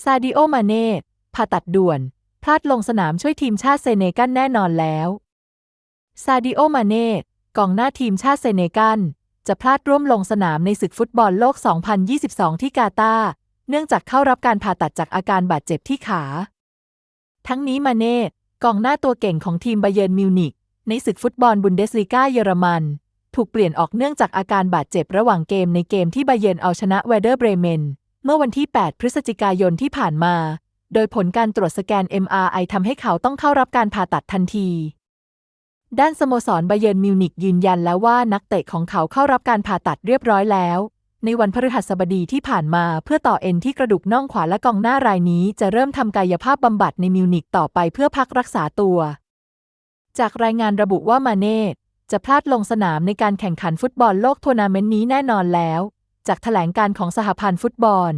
ซาดิโอ มาเน่ ผ่าตัดด่วน พลาดลงสนามช่วยทีมชาติเซเนกัลแน่นอนแล้ว ซาดิโอ มาเน่ กองหน้าทีมชาติเซเนกัลจะพลาดร่วมลงสนามในศึกฟุตบอลโลก 2022 ที่กาตาร์ เนื่องจากเข้ารับการผ่าตัดจากอาการบาดเจ็บที่ขา ทั้งนี้มาเน่ กองหน้าตัวเก่งของทีมไบเยิร์นมิวนิกในศึกฟุตบอลบุนเดสลีกาเยอรมัน ถูกเปลี่ยนออกเนื่องจากอาการบาดเจ็บระหว่างเกมในเกมที่ไบเยิร์นเอาชนะเวเดอร์เบรเมน เมื่อวันที่ 8 พฤศจิกายนที่ผ่านมา โดยผลการตรวจสแกน MRI ทำให้เขาต้องเข้ารับการผ่าตัดทันที ด้านสโมสรไบเยิร์นมิวนิกยืนยันแล้วว่านักเตะของเขาเข้ารับการผ่าตัดเรียบร้อยแล้ว ในวันพฤหัสบดีที่ผ่านมาเพื่อต่อเอ็นที่กระดูกน่องขวาและกองหน้ารายนี้จะเริ่มทำกายภาพบำบัดในมิวนิกต่อไปเพื่อพักรักษาตัว จากรายงานระบุว่ามาเน่จะพลาดลงสนามในการแข่งขันฟุตบอลโลกทัวร์นาเมนต์นี้แน่นอนแล้ว จากแถลงการของสหพันธ์ฟุตบอล